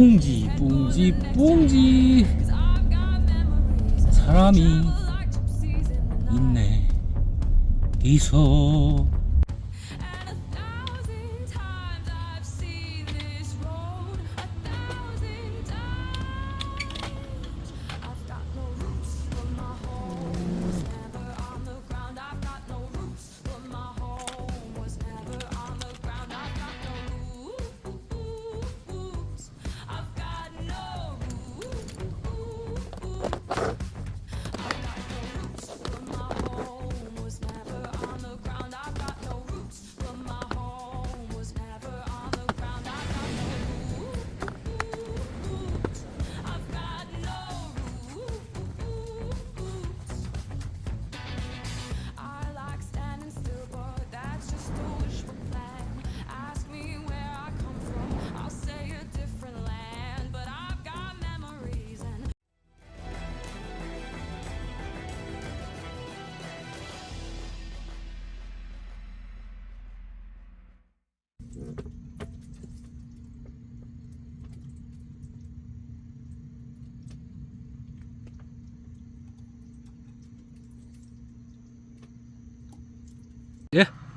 뿡지 뿡지 뿡지. 사람이 있네. 있어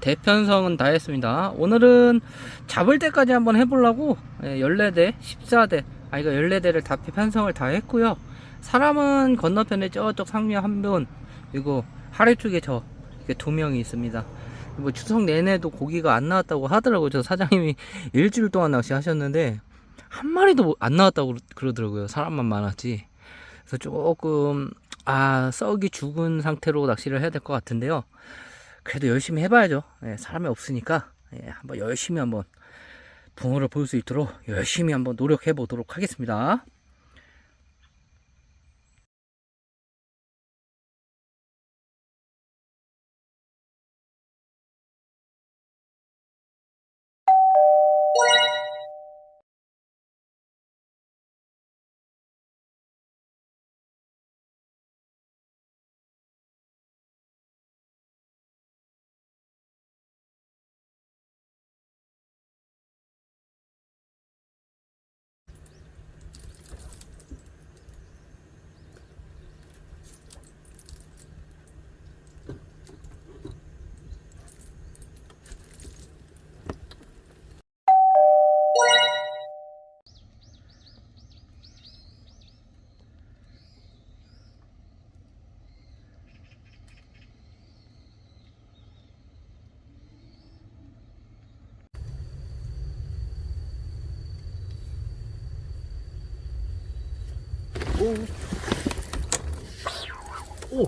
대편성은 다 했습니다. 오늘은 잡을 때까지 한번 해보려고 예, 14대 14대 아 이거 14대를 다 편성을 다 했고요. 사람은 건너편에 저쪽 상면 한분 그리고 하래 쪽에 저 이렇게 두 명이 있습니다. 뭐 추석 내내도 고기가 안 나왔다고 하더라고요. 저 사장님이 일주일 동안 낚시 하셨는데 한 마리도 안 나왔다고 그러- 그러더라고요. 사람만 많았지. 그래서 조금 아 썩이 죽은 상태로 낚시를 해야 될 것 같은데요 그래도 열심히 해봐야죠. 예, 사람이 없으니까 예, 한번 열심히 한번 붕어를 볼 수 있도록 열심히 한번 노력해 보도록 하겠습니다. 오, 오,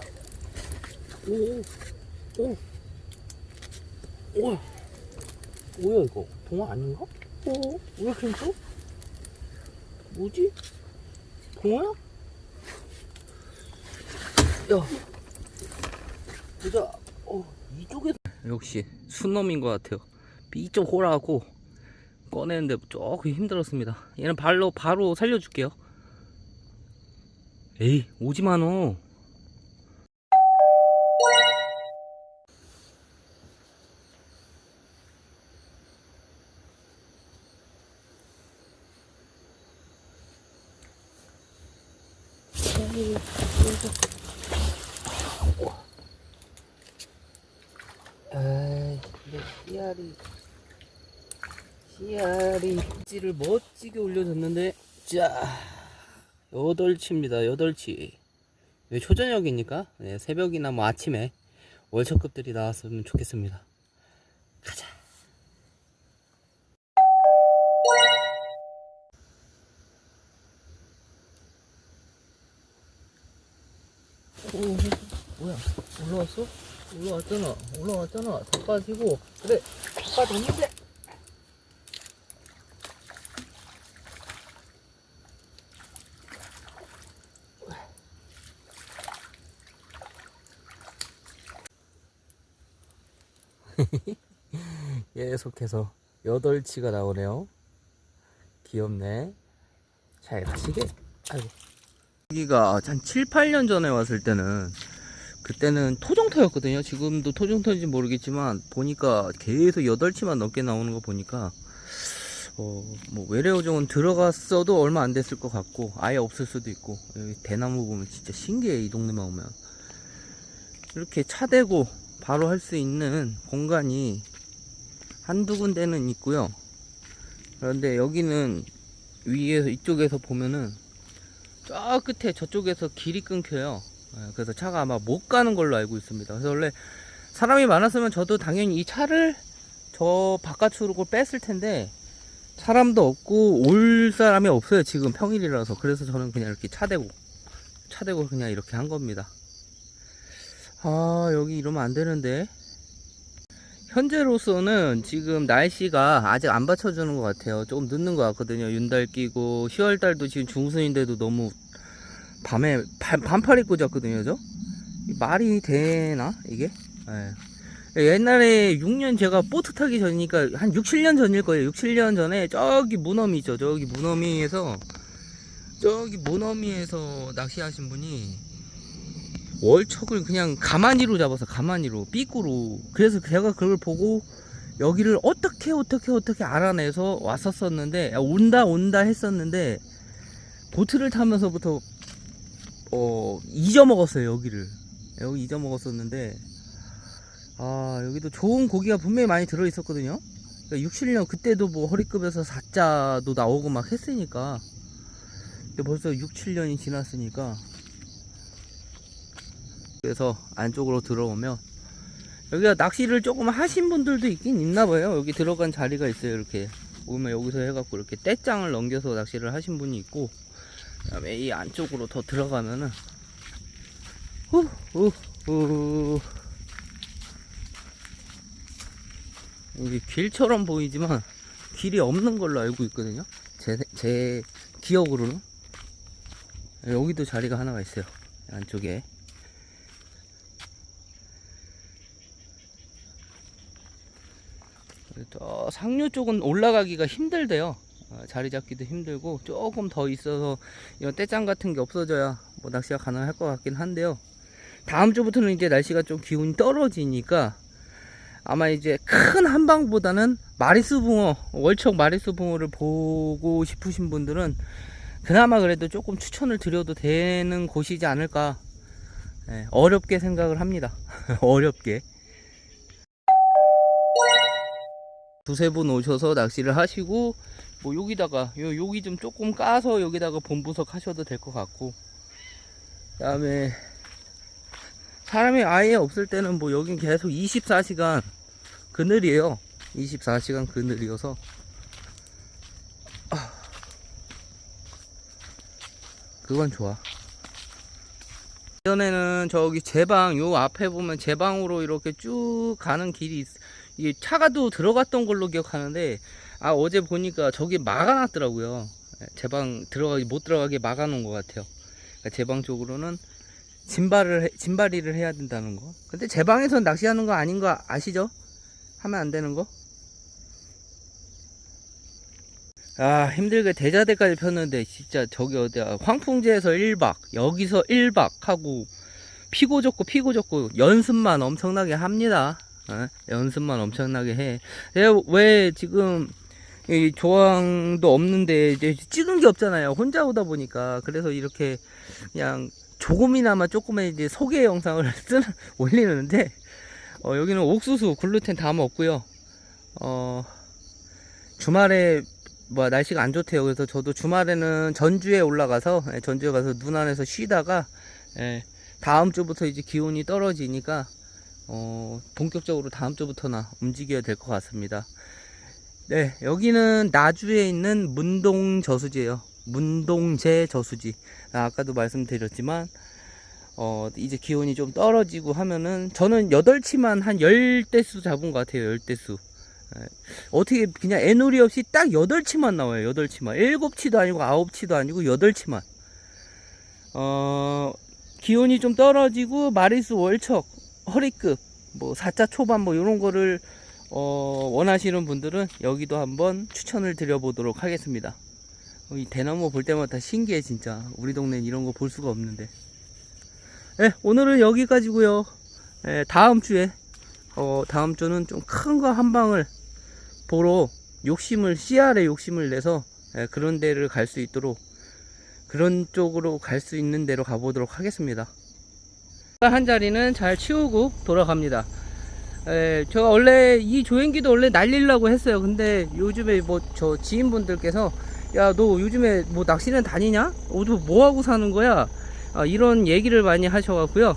오, 오, 뭐야 이거 동화 아닌가? 어, 왜 이렇게 있어? 뭐지? 동화야? 야, 보자. 어, 이쪽에서 역시 순놈인 것 같아요. 이쪽 호라고 꺼내는데 조금 힘들었습니다. 얘는 발로 바로 살려줄게요. 에이, 오지 마, 너. 아이, 근데 씨알이, 씨알이 찌를 멋지게 올려줬는데, 자, 여덟치입니다, 여덟치. 왜 초저녁이니까 네, 새벽이나 뭐 아침에 월척급들이 나왔으면 좋겠습니다. 가자. 오, 뭐야? 올라왔어? 올라왔잖아. 올라왔잖아. 다 빠지고 그래. 다 빠졌는데. 계속해서 여덟치가 나오네요. 귀엽네. 잘 가시게. 아이고. 여기가 한 7, 8년 전에 왔을 때는 그때는 토종터였거든요. 지금도 토종터인지 모르겠지만 보니까 계속 8치만 넘게 나오는 거 보니까 어, 뭐 외래어종은 들어갔어도 얼마 안 됐을 것 같고 아예 없을 수도 있고 여기 대나무 보면 진짜 신기해 이 동네만 오면 이렇게 차대고 바로 할 수 있는 공간이 한두 군데는 있고요. 그런데 여기는 위에서 이쪽에서 보면은 저 끝에 저쪽에서 길이 끊겨요. 예, 그래서 차가 아마 못 가는 걸로 알고 있습니다. 그래서 원래 사람이 많았으면 저도 당연히 이 차를 저 바깥으로 뺐을 텐데 사람도 없고 올 사람이 없어요 지금 평일이라서. 그래서 저는 그냥 이렇게 차 대고 차 대고 그냥 이렇게 한 겁니다 아 여기 이러면 안 되는데 현재로서는 지금 날씨가 아직 안 받쳐주는 것 같아요 조금 늦는 것 같거든요 윤달 끼고 10월달도 지금 중순인데도 너무 밤에 반, 반팔 입고 잤거든요 저이 말이 되나 이게 예. 옛날에 6년 제가 보트 타기 전이니까 한 6, 7년 전일 거예요. 6, 7년 전에 저기 무너미 있죠. 저기 무너미에서 저기 무너미에서 낚시하신 분이 월척을 그냥 가만히로 잡아서 가만히로 삐꾸로. 그래서 제가 그걸 보고 여기를 어떻게 어떻게 어떻게 알아내서 왔었었는데 야, 온다 온다 했었는데 보트를 타면서부터 어 잊어먹었어요 여기를. 여기 잊어먹었었는데 아 여기도 좋은 고기가 분명히 많이 들어 있었거든요. 6, 7년 그때도 뭐 허리급에서 4자도 나오고 막 했으니까. 근데 벌써 6, 7년이 지났으니까 그래서 안쪽으로 들어오면 여기가 낚시를 조금 하신 분들도 있긴 있나 봐요 여기 들어간 자리가 있어요 이렇게 보면 여기서 해갖고 이렇게 떼장을 넘겨서 낚시를 하신 분이 있고 그 다음에 이 안쪽으로 더 들어가면은 후후후 이게 길처럼 보이지만 길이 없는 걸로 알고 있거든요. 제, 제 기억으로는 여기도 자리가 하나가 있어요. 안쪽에 저 상류 쪽은 올라가기가 힘들대요. 어, 자리 잡기도 힘들고 조금 더 있어서 이런 떼짱 같은 게 없어져야 뭐 낚시가 가능할 것 같긴 한데요. 다음 주부터는 이제 날씨가 좀 기온이 떨어지니까 아마 이제 큰 한방보다는 마리스 붕어, 월척 마리스 붕어를 보고 싶으신 분들은 그나마 그래도 조금 추천을 드려도 되는 곳이지 않을까. 예, 어렵게 생각을 합니다. 어렵게. 두세 분 오셔서 낚시를 하시고, 뭐 여기다가, 요, 여기 좀 조금 까서 여기다가 본부석 하셔도 될 것 같고, 그 다음에 사람이 아예 없을 때는 뭐 여긴 계속 24시간 그늘이에요. 24시간 그늘이어서 아, 그건 좋아. 예전에는 저기 제방 요 앞에 보면 제방으로 이렇게 쭉 가는 길이 있, 이게 차가 또 들어갔던 걸로 기억하는데 아 어제 보니까 저기 막아놨더라고요. 제 방 들어가기 못 들어가게 막아놓은 것 같아요. 그러니까 제방 쪽으로는 진발을 해- 진발이를 해야 된다는 거. 근데 제 방에서 낚시하는 거 아닌 거 아시죠? 하면 안 되는 거? 아 힘들게 대자대까지 폈는데 진짜 저기 어디야 황풍제에서 1박 여기서 1박 하고 피고 졌고 피고 졌고 연습만 엄청나게 합니다 어? 연습만 엄청나게 해 예, 왜 지금 이 조항도 없는데 이제 찍은 게 없잖아요 혼자 오다 보니까 그래서 이렇게 그냥 조금이나마 조금의 이제 소개 영상을 쓰 올리는데 어, 여기는 옥수수 글루텐 다 먹고요. 어, 주말에 뭐 날씨가 안 좋대요. 그래서 저도 주말에는 전주에 올라가서 예, 전주에 가서 눈 안에서 쉬다가 예, 다음 주부터 이제 기온이 떨어지니까 어, 본격적으로 다음 주부터나 움직여야 될 것 같습니다. 네, 여기는 나주에 있는 문동 저수지예요. 문동제 저수지. 아, 아까도 말씀드렸지만 어, 이제 기온이 좀 떨어지고 하면은 저는 8치만 한 10대수 잡은 것 같아요. 10대수. 어떻게 그냥 애놀이 없이 딱 8치만 나와요. 8치만. 7치도 아니고 9치도 아니고 8치만. 어, 기온이 좀 떨어지고 마리수 월척 허리급 뭐 4자 초반 뭐 이런 거를 어, 원하시는 분들은 여기도 한번 추천을 드려보도록 하겠습니다. 어, 이 대나무 볼 때마다 신기해 진짜. 우리 동네는 이런 거 볼 수가 없는데. 네, 오늘은 여기까지고요. 예, 다음 주에 어, 다음 주는 좀 큰 거 한 방을 보러 욕심을 씨알에 욕심을 내서 예, 그런 데를 갈 수 있도록 그런 쪽으로 갈 수 있는 데로 가보도록 하겠습니다. 한 자리는 잘 치우고 돌아갑니다. 에, 제가 원래 이 조행기도 원래 날리려고 했어요. 근데 요즘에 뭐 저 지인분들께서 야 너 요즘에 뭐 낚시는 다니냐? 어디 뭐 하고 사는 거야? 아, 이런 얘기를 많이 하셔갖고요.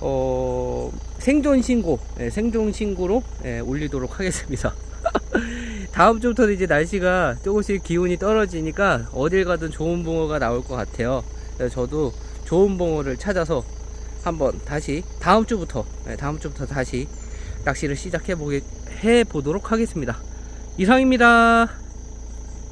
어, 생존 신고, 예, 생존 신고로 예, 올리도록 하겠습니다. 다음 주부터는 이제 날씨가 조금씩 기온이 떨어지니까 어딜 가든 좋은 붕어가 나올 것 같아요. 저도 좋은 붕어를 찾아서 한번 다시 다음 주부터 예, 다음 주부터 다시 낚시를 시작해 보게 해 보도록 하겠습니다. 이상입니다.